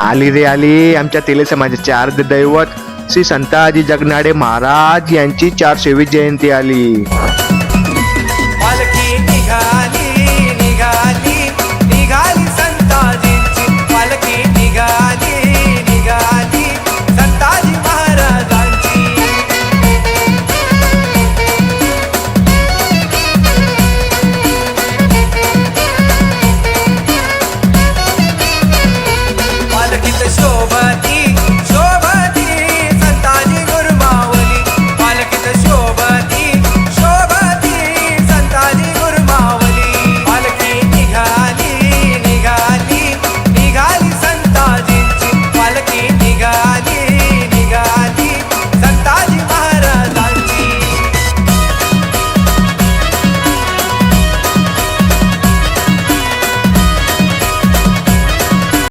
आली रे आली. आमच्या तेले समाजाचे अर्ध दैवत. श्री संताजी जगनाडे महाराज यांची चारशेवी जयंती आली.